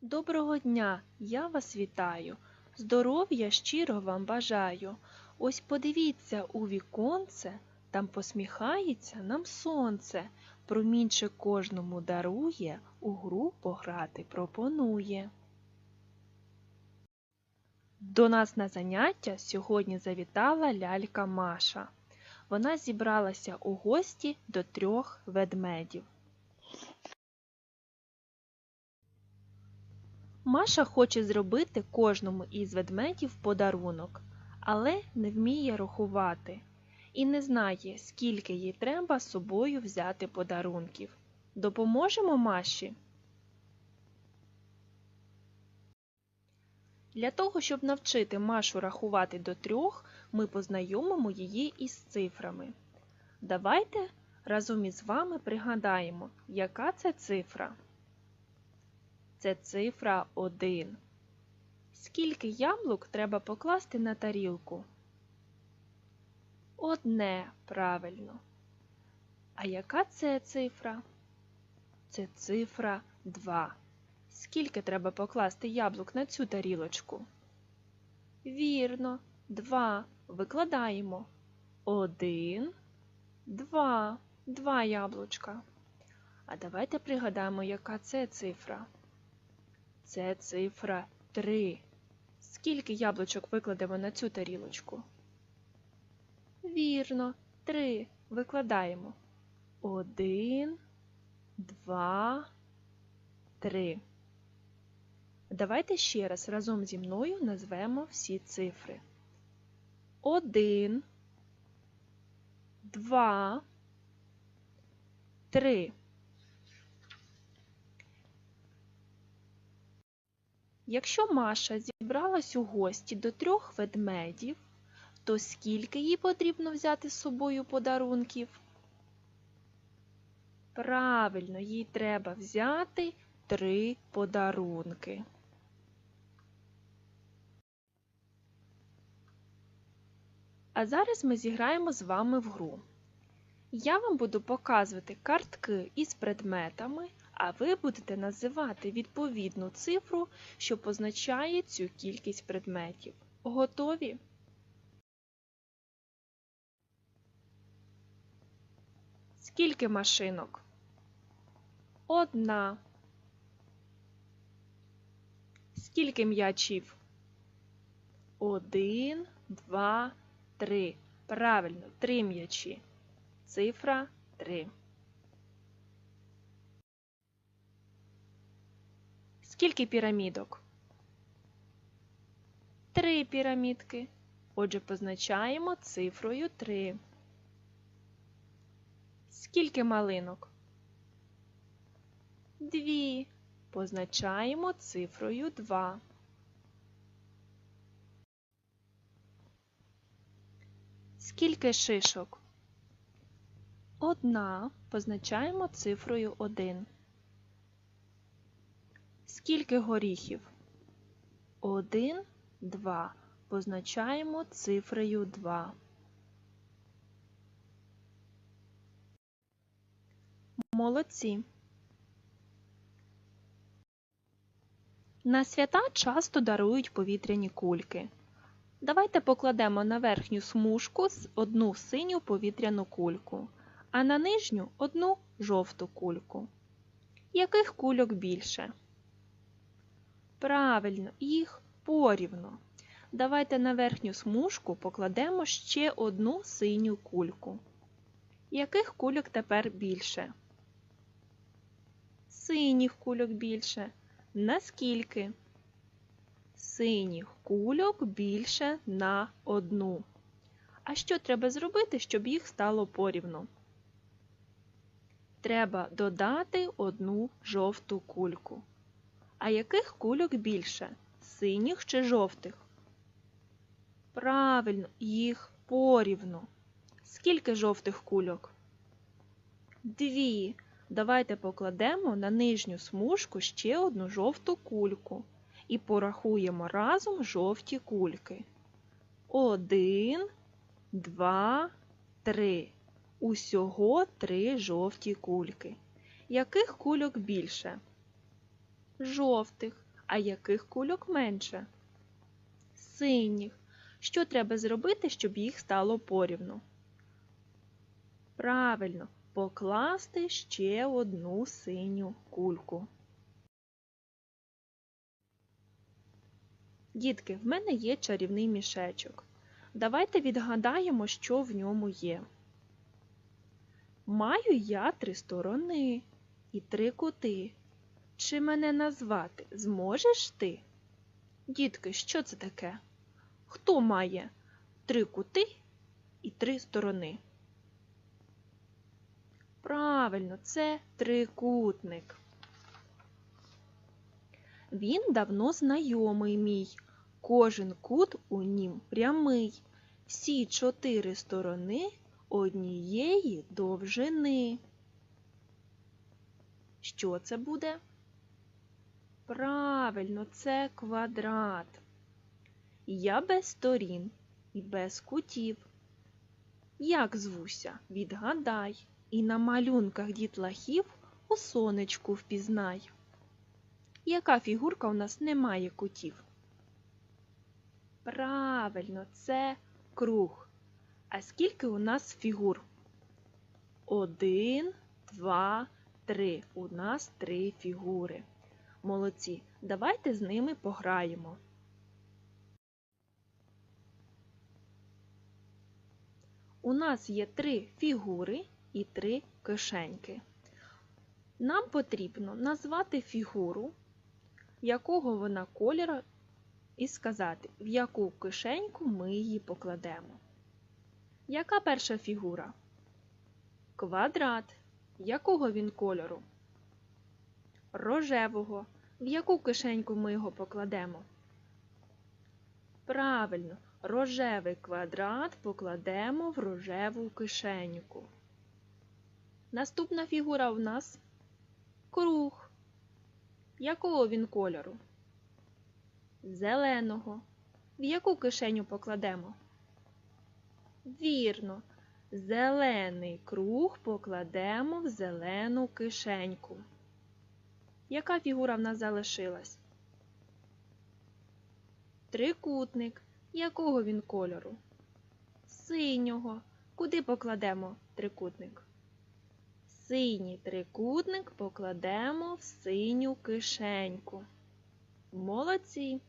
Доброго дня, я вас вітаю. Здоров'я щиро вам бажаю. Ось подивіться у віконце, там посміхається нам сонце. Промінчик кожному дарує, у гру пограти пропонує. До нас на заняття сьогодні завітала лялька Маша. Вона зібралася у гості до трьох ведмедів. Маша хоче зробити кожному із ведмедів подарунок, але не вміє рахувати і не знає, скільки їй треба з собою взяти подарунків. Допоможемо Маші? Для того, щоб навчити Машу рахувати до трьох, ми познайомимо її із цифрами. Давайте разом із вами пригадаємо, яка це цифра. Це цифра 1. Скільки яблук треба покласти на тарілку? Одне правильно. А яка це цифра? Це цифра 2. Скільки треба покласти яблук на цю тарілочку? Вірно, 2. Викладаємо. 1, 2. Два яблучка. А давайте пригадаємо, яка це цифра. Це цифра 3. Скільки яблучок викладемо на цю тарілочку? Вірно, 3. Викладаємо. 1, 2, 3. Давайте ще раз разом зі мною назвемо всі цифри. 1, 2, 3. Якщо Маша зібралась у гості до трьох ведмедів, то скільки їй потрібно взяти з собою подарунків? Правильно, їй треба взяти три подарунки. А зараз ми зіграємо з вами в гру. Я вам буду показувати картки із предметами, а ви будете називати відповідну цифру, що позначає цю кількість предметів. Готові? Скільки машинок? Одна. Скільки м'ячів? Один, два, три. Правильно, три м'ячі. Цифра 3. Скільки пірамідок? Три пірамідки. Отже, позначаємо цифрою 3. Скільки малинок? Дві. Позначаємо цифрою 2. Скільки шишок? Одна. Позначаємо цифрою 1. Скільки горіхів? 1, 2. Позначаємо цифрою 2. Молодці. На свята часто дарують повітряні кульки. Давайте покладемо на верхню смужку одну синю повітряну кульку, а на нижню одну жовту кульку. Яких кульок більше? Правильно, їх порівно. Давайте на верхню смужку покладемо ще одну синю кульку. Яких кульок тепер більше? Синіх кульок більше. Наскільки? Синіх кульок більше на одну. А що треба зробити, щоб їх стало порівну? Треба додати одну жовту кульку. А яких кульок більше? Синіх чи жовтих? Правильно, їх порівну. Скільки жовтих кульок? Дві. Давайте покладемо на нижню смужку ще одну жовту кульку і порахуємо разом жовті кульки. Один, два, три. Усього три жовті кульки. Яких кульок більше? Жовтих. А яких кульок менше? Синіх. Що треба зробити, щоб їх стало порівну? Правильно, покласти ще одну синю кульку. Дітки, в мене є чарівний мішечок. Давайте відгадаємо, що в ньому є. Маю я три сторони і три кути. Чи мене назвати зможеш ти? Дітки, що це таке? Хто має три кути і три сторони? Правильно, це трикутник. Він давно знайомий мій. Кожен кут у нім прямий. Всі чотири сторони однієї довжини. Що це буде? Правильно, це квадрат. Я без сторін і без кутів. Як звуся, відгадай, і на малюнках дітлахів у сонечку впізнай. Яка фігурка у нас не має кутів? Правильно, це круг. А скільки у нас фігур? Один, два, три. У нас три фігури. Молодці. Давайте з ними пограємо. У нас є три фігури і три кишеньки. Нам потрібно назвати фігуру, якого вона кольору, і сказати, в яку кишеньку ми її покладемо. Яка перша фігура? Квадрат. Якого він кольору? Рожевого. В яку кишеньку ми його покладемо? Правильно, рожевий квадрат покладемо в рожеву кишеньку. Наступна фігура у нас круг. Якого він кольору? Зеленого. В яку кишеню покладемо? Вірно, зелений круг покладемо в зелену кишеньку. Яка фігура в нас залишилась? Трикутник. Якого він кольору? Синього. Куди покладемо трикутник? Синій трикутник покладемо в синю кишеньку. Молодці!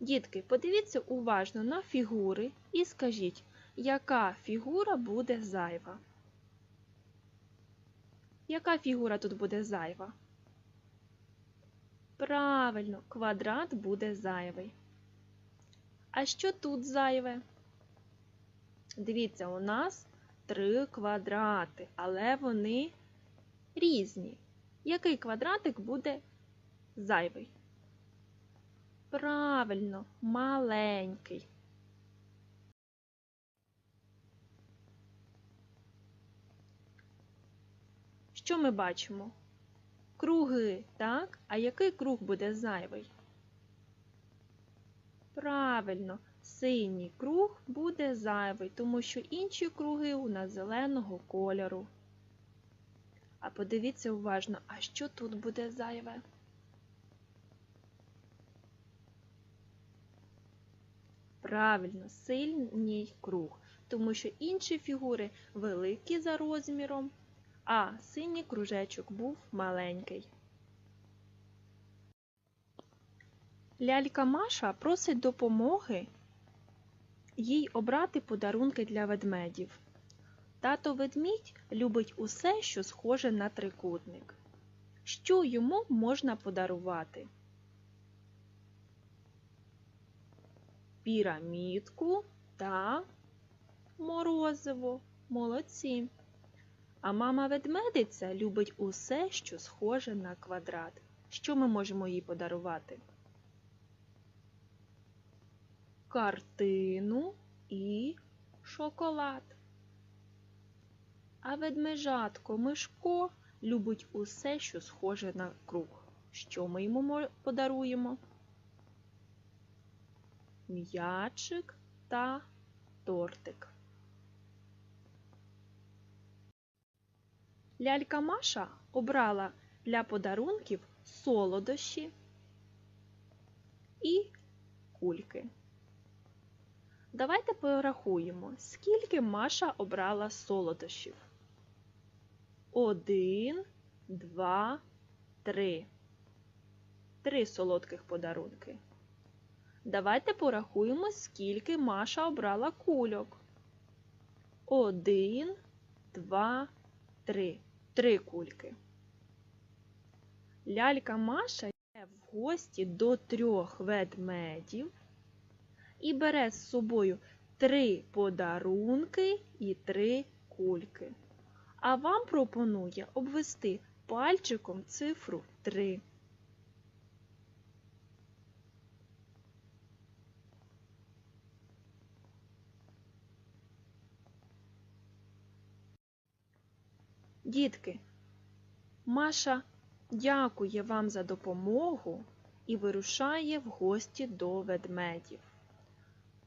Дітки, подивіться уважно на фігури і скажіть, яка фігура буде зайва? Яка фігура тут буде зайва? Правильно, квадрат буде зайвий. А що тут зайве? Дивіться, у нас три квадрати, але вони різні. Який квадратик буде зайвий? Правильно, маленький. Що ми бачимо? Круги, так? А який круг буде зайвий? Правильно, синій круг буде зайвий, тому що інші круги у нас зеленого кольору. А подивіться уважно, а що тут буде зайве? Правильно, синій круг, тому що інші фігури великі за розміром, а синій кружечок був маленький. Лялька Маша просить допомоги їй обрати подарунки для ведмедів. Тато ведмідь любить усе, що схоже на трикутник. Що йому можна подарувати? Пірамідку та морозиво. Молодці. А мама ведмедиця любить усе, що схоже на квадрат. Що ми можемо їй подарувати? Картину і шоколад. А ведмежатко Мишко любить усе, що схоже на круг. Що ми йому подаруємо? М'ячик та тортик. Лялька Маша обрала для подарунків солодощі і кульки. Давайте порахуємо, скільки Маша обрала солодощів. Один, два, три. Три солодких подарунки. Давайте порахуємо, скільки Маша обрала кульок. Один, два, три. Три кульки. Лялька Маша йде в гості до трьох ведмедів і бере з собою три подарунки і три кульки. А вам пропонує обвести пальчиком цифру 3. Дітки, Маша дякує вам за допомогу і вирушає в гості до ведмедів.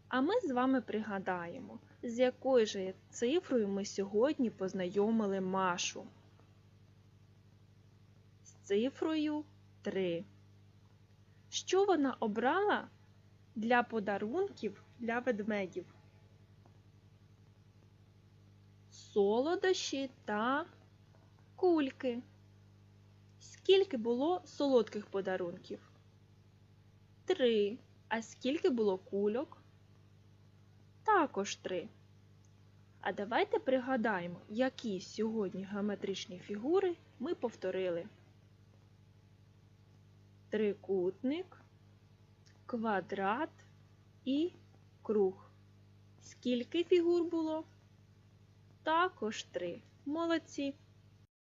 А ми з вами пригадаємо, з якою же цифрою ми сьогодні познайомили Машу. З цифрою 3. Що вона обрала для подарунків для ведмедів? Солодощі та кульки. Скільки було солодких подарунків? Три. А скільки було кульок? Також три. А давайте пригадаємо, які сьогодні геометричні фігури ми повторили. Трикутник, квадрат і круг. Скільки фігур було? Також три. Молодці!